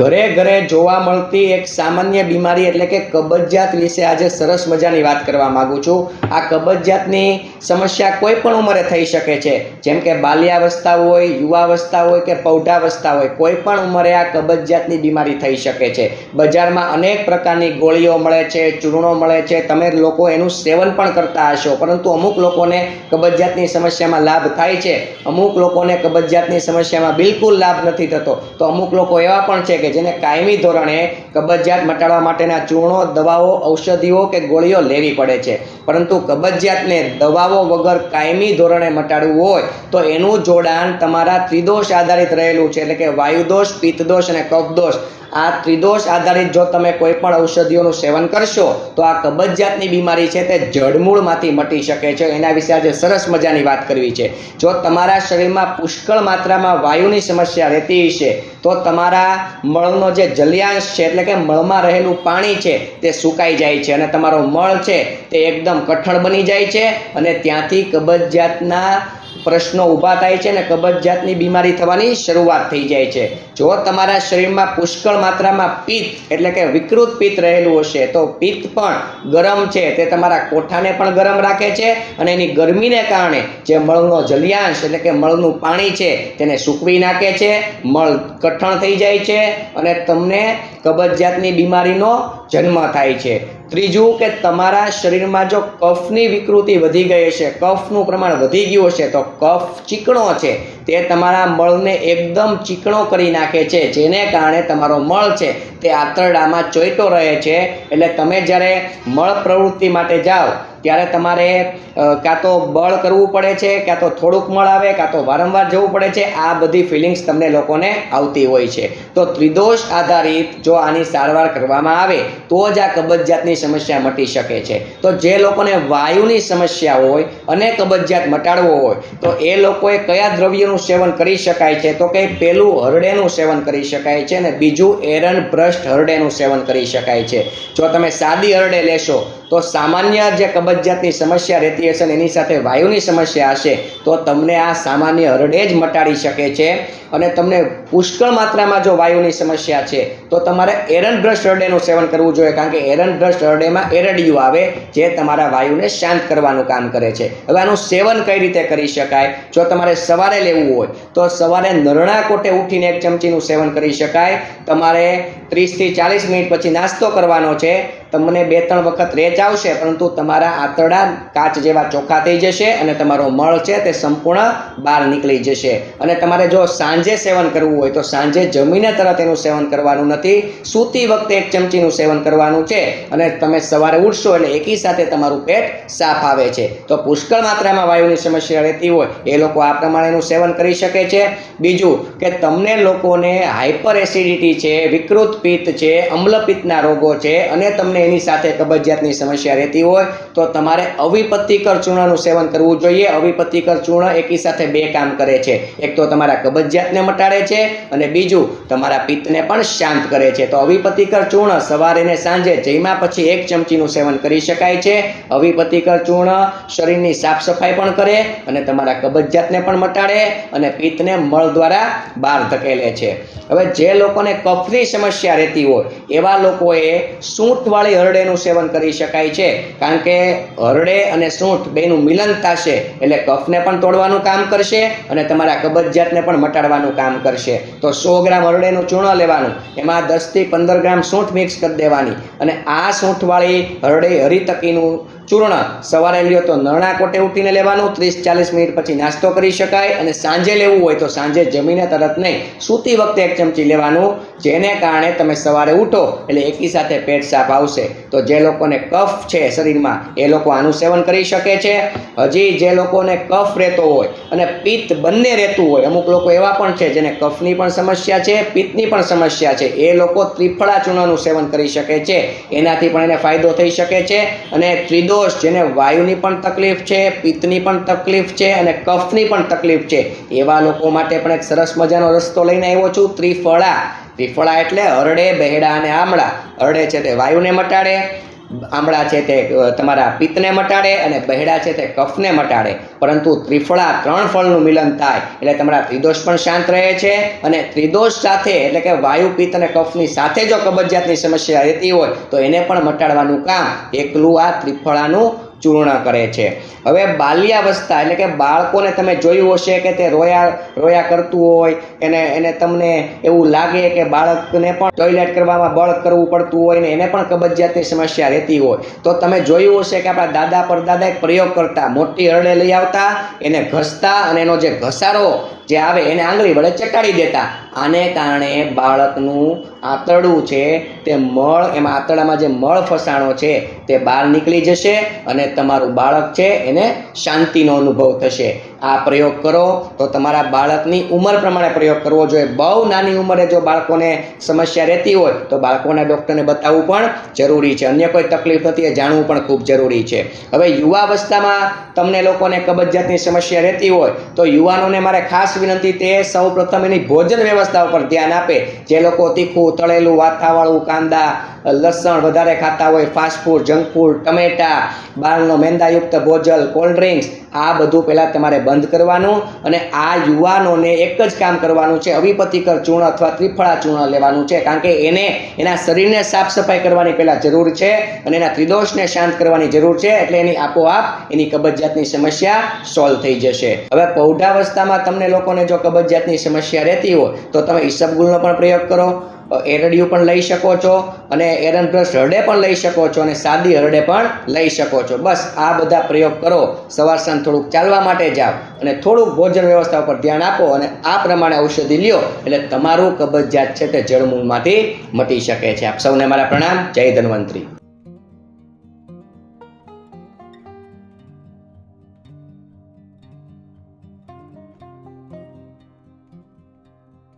ઘરે ઘરે જોવા મળતી એક સામાન્ય બીમારી એટલે કે કબજિયાત વિશે આજે સરસ મજાની વાત કરવા માંગુ છું. આ કબજિયાતની સમસ્યા કોઈ પણ ઉંમરે થઈ શકે છે. જેમ કે બાલ્યાવસ્થા હોય, યુવાવસ્થા હોય કે પૌઢાવસ્થા હોય, કોઈ પણ ઉંમરે આ કબજિયાતની બીમારી થઈ શકે છે. બજારમાં અનેક પ્રકારની ગોળીઓ મળે છે, ચૂર્ણો મળે છે. તમે લોકો એનું સેવન પણ કરતા હશો, પરંતુ અમુક લોકોને કબજિયાતની સમસ્યામાં લાભ થાય છે. અમુક લોકોને કબજિયાતની સમસ્યામાં બિલકુલ લાભ નથી થતો. તો અમુક લોકો એવા પણ છે કે જેને કાયમી ધોરણે કબજિયાત મટાડવા માટેના ચૂર્ણો, દવાઓ, ઔષધિઓ કે ગોળીઓ લેવી પડે છે. પરંતુ કબજિયાતને દવાઓ વગર કાયમી ધોરણે મટાડવું હોય, તો એનું જોડાણ તમારા ત્રિદોષ આધારિત રહેલું છે. એટલે કે વાયુદોષ, પિત્તદોષ અને કફદોષ. આ ત્રિદોષ આધારિત જો તમે કોઈ પણ ઔષધિઓનું સેવન કરશો, તો આ કબજિયાતની બીમારી છે તે જડમૂળમાંથી મટી શકે છે. એના વિશે આજે સરસ મજાની વાત કરવી છે. જો તમારા શરીરમાં પુષ્કળ માત્રામાં વાયુની સમસ્યા રહેતી હશે, તો તમારા મળનો જે જલ્યાંશ છે, એટલે કે મળમાં રહેલું પાણી છે, તે સુકાઈ જાય છે અને તમારો મળ છે તે એકદમ કઠણ બની જાય છે અને ત્યાંથી કબજિયાતના પ્રશ્નો ઊભા થાય છે અને કબજિયાતની બીમારી થવાની શરૂઆત થઈ જાય છે. જો તમારા શરીરમાં પુષ્કળ માત્રામાં પિત્ત એટલે કે વિકૃત પિત્ત રહેલું હશે, તો પિત્ત પણ ગરમ છે. તે તમારા કોઠાને પણ ગરમ રાખે છે અને એની ગરમીને કારણે જે મળનો જલ્યાંશ એટલે કે મળનું પાણી છે, તેને સૂકવી નાખે છે. મળ કઠણ થઈ જાય છે અને તમને કબજિયાતની બીમારીનો જન્મ થાય છે. ત્રીજું કે તમારા શરીરમાં જો કફની વિકૃતિ વધી ગઈ હશે, કફનું પ્રમાણ વધી ગયું હશે, તો કફ ચીકણો છે. તે તમારા મળને એકદમ ચીકણો કરી નાખે છે, જેને કારણે તમારો મળ છે, તે આંતરડામાં ચોઈટો રહે છે. એટલે તમે જ્યારે મળ પ્રવૃત્તિ માટે જાઓ ત્યારે તમારે કાં તો બળ કરવું પડે છે, કાં તો થોડુંક મળ આવે, કાં તો વારંવાર જવું પડે છે, આ બધી ફિલિંગ્સ તમને લોકોને આવતી હોય છે. તો ત્રિદોષ આધારિત જો આની સારવાર કરવામાં આવે, તો જ આ કબજિયાતની સમસ્યા મટી શકે છે. તો જે લોકોને વાયુની સમસ્યા હોય અને કબજિયાત મટાડવો હોય, તો એ લોકોએ કયા દ્રવ્યનું સેવન કરી શકાય છે? તો કે પહેલું હરડેનું સેવન કરી શકાય છે અને બીજું એરન ભ્રષ્ટ હરડેનું સેવન કરી શકાય છે. જો તમે સાદી હરડે લેશો તો સામાન્ય જે કબજિયાતની સમસ્યા રહેતી હશે ને એની સાથે વાયુની સમસ્યા હશે, તો તમને આ સામાન્ય હરડે જ મટાડી શકે છે. અને તમને પુષ્કળ માત્રામાં જો વાયુની સમસ્યા છે, તો તમારે એરન બ્રશ હરડેનું સેવન કરવું જોઈએ, કારણ કે એરન બ્રશ હરડેમાં એરડિયું આવે, જે તમારા વાયુને શાંત કરવાનું કામ કરે છે. હવે આનું સેવન કઈ રીતે કરી શકાય? જો તમારે સવારે લેવું હોય, તો સવારે નરણા કોટે ઉઠીને એક ચમચીનું સેવન કરી શકાય. તમારે ત્રીસથી ચાલીસ મિનિટ પછી નાસ્તો કરવાનો છે. તમને બે ત્રણ વખત રેચ આવશે, પરંતુ તમારા આંતરડા કાચ જેવા ચોખ્ખા થઈ જશે અને તમારો મળ છે તે સંપૂર્ણ બહાર નીકળી જશે. અને તમારે જો સાંજે સેવન કરવું હોય, તો સાંજે જમીને તરત એનું સેવન કરવાનું નથી. સૂતી વખતે એક ચમચીનું સેવન કરવાનું છે અને તમે સવારે ઉઠશો એટલે એકી સાથે તમારું પેટ સાફ આવે છે. તો પુષ્કળ માત્રામાં વાયુની સમસ્યા રહેતી હોય, એ લોકો આ પ્રમાણેનું સેવન કરી શકે છે. બીજું કે તમને લોકોને હાઇપર એસિડિટી છે, વિકૃત પિત્ત છે, અમ્લપિત્તના રોગો છે અને તમને એની સાથે કબજિયાતની સમસ્યા રહેતી હોય, તો તમારે અવિપત્તિકર ચૂર્ણનું સેવન કરવું જોઈએ. અવિપત્તિકર ચૂર્ણ એકી સાથે બે કામ કરે છે. એક તો તમારા કબજિયાતને મટાડે છે અને બીજું તમારા પિત્તને પણ શાંત કરે છે. તો અવિપત્તિકર ચૂર્ણ સવારે ને સાંજે જમ્યા પછી એક ચમચીનું સેવન કરી શકાય છે. અવિપત્તિકર ચૂર્ણ શરીરની સાફ સફાઈ પણ કરે અને તમારા કબજિયાતને પણ મટાડે અને પિત્તને મળ દ્વારા બહાર ધકેલે છે. હવે જે લોકોને કફની સમસ્યા રહેતી હોય, એવા લોકોએ સૂંઠવાળી હરડેનું સેવન કરી શકાય છે. કારણ કે હરડે અને સૂંઠ બેનું મિલન થશે એટલે કફને પણ તોડવાનું કામ કરશે અને તમારા કબજિયાતને પણ મટાડવાનું કામ કરશે. તો સો ગ્રામ હરડેનું ચૂર્ણ લેવાનું, એમાં દસથી પંદર ગ્રામ સૂંઠ મિક્સ કરી દેવાની. અને આ સૂંઠવાળી હરડે હરિતકીનું ચૂર્ણ. સવારે લ્યો તો નરણા કોટે ઉઠીને લેવાનું, ત્રીસ ચાલીસ મિનિટ પછી નાસ્તો કરી શકાય અને સાંજે લેવું હોય તો સાંજે જમીને તરત નહીં, સૂતી વખતે એક ચમચી લેવાનું, જેને કારણે તમે સવારે ઉઠો એટલે એકી સાથે પેટ સાફ આવશે. તો જે લોકોને કફ છે શરીરમાં, એ લોકો આનું સેવન કરી શકે છે. હજી જે લોકોને કફ રહેતો હોય અને પિત્ત બંને રહેતું હોય, અમુક લોકો એવા પણ છે જેને કફની પણ સમસ્યા છે, પિત્તની પણ સમસ્યા છે. એ લોકો ત્રિફળા ચૂર્ણનું સેવન કરી શકે છે. એનાથી પણ એને ફાયદો થઈ શકે છે અને ત્રિદોષ જેને વાયુની પણ તકલીફ છે, પિત્તની પણ તકલીફ છે અને કફની પણ તકલીફ છે. એવા લોકો માટે પણ એક સરસ મજાનો રસ્તો લઈને આવ્યો છું, ત્રિફળા. ત્રિફળા એટલે હરડે બહેડા અને આમળા. હરડે છે તે વાયુને મટાડે આમળા છે તે તમારા પિત્તને મટાડે અને બહેડા છે તે કફને મટાડે. પરંતુ ત્રિફળા ત્રણ ફળનું મિલન થાય, એટલે તમારા ત્રિદોષ પણ શાંત રહે છે અને ત્રિદોષ સાથે, એટલે કે વાયુ, પિત્ત અને કફની સાથે જો કબજિયાતની સમસ્યા રહેતી હોય, તો એને પણ મટાડવાનું કામ. એકલું આ ત્રિફળાનું ચૂર્ણ કરે છે. હવે બાલ્યાવસ્થા એટલે કે બાળકોને તમે જોયું હશે કે તે રોયા રોયા કરતું હોય, એને એને તમને એવું લાગે કે બાળકને પણ ટોયલેટ કરવામાં બળ કરવું પડતું હોય ને એને પણ કબજિયાતની સમસ્યા રહેતી હોય. તો તમે જોયું હશે કે આપણા દાદા પરદાદા એક પ્રયોગ કરતા. મોટી હરડે લઈ આવતા, એને ઘસતા અને એનો જે ઘસારો જે આવે એને આંગળી વડે ચટાડી દેતા. આને કારણે બાળકનું આંતરડું છે, તે મળ, એમાં આંતરડામાં જે મળ ફસાણો છે, તે બહાર નીકળી જશે અને તમારું બાળક છે, એને શાંતિનો અનુભવ થશે. આ પ્રયોગ કરો, તો તમારા બાળકની ઉંમર પ્રમાણે પ્રયોગ કરવો જોઈએ. બહુ નાની ઉંમરે જો બાળકોને સમસ્યા રહેતી હોય, તો બાળકોના ડૉક્ટરને બતાવવું પણ જરૂરી છે. અન્ય કોઈ તકલીફ નથી, એ જાણવું પણ ખૂબ જરૂરી છે. હવે યુવાવસ્થામાં તમને લોકોને કબજિયાતની સમસ્યા રહેતી હોય, તો યુવાનોને મારે ખાસ વિનંતી તે સૌ પ્રથમ એની ભોજન વ્યવસ્થા ઉપર ધ્યાન આપે. જે લોકો તીખું, તળેલું, વાથાવાળું, કાંદા, લસણ વધારે ખાતા હોય ફાસ્ટ ફૂડ જંક ફૂડ ટમેટા બાળનો મેંદાયુક્ત ભોજન કોલ્ડ ડ્રિંક્સ આ બધું પહેલાં તમારે બંધ કરવાનું અને આ યુવાનોને એક જ કામ કરવાનું છે, અવિપતિકર ચૂર્ણ અથવા ત્રિફળા ચૂર્ણ લેવાનું છે. કારણ કે એને એના શરીરને સાફ સફાઈ કરવાની પહેલાં જરૂર છે અને એના ત્રિદોષને શાંત કરવાની જરૂર છે, એટલે એની આપોઆપ એની કબજિયાતની સમસ્યા સોલ્વ થઈ જશે. હવે પૌઢાવસ્થામાં તમને લોકોને જો કબજિયાતની સમસ્યા રહેતી હોય, તો તમે ઈસબગુલનો પણ પ્રયોગ કરો. એરડિયું પણ લઈ શકો છો અને એરન બ્રશ હરડે પણ લઈ શકો છો અને સાદી હરડે પણ લઈ શકો છો. બસ આ બધા પ્રયોગ કરો. સવાર સાંજ થોડુંક ચાલવા માટે જાઓ અને થોડુંક ભોજન વ્યવસ્થા ઉપર ધ્યાન આપો અને આ પ્રમાણે ઔષધિ લ્યો એટલે તમારું કબજિયાત છે તે જળમૂળમાંથી મટી શકે છે. આપ સૌને મારા પ્રણામ. જય ધન્વંતરી.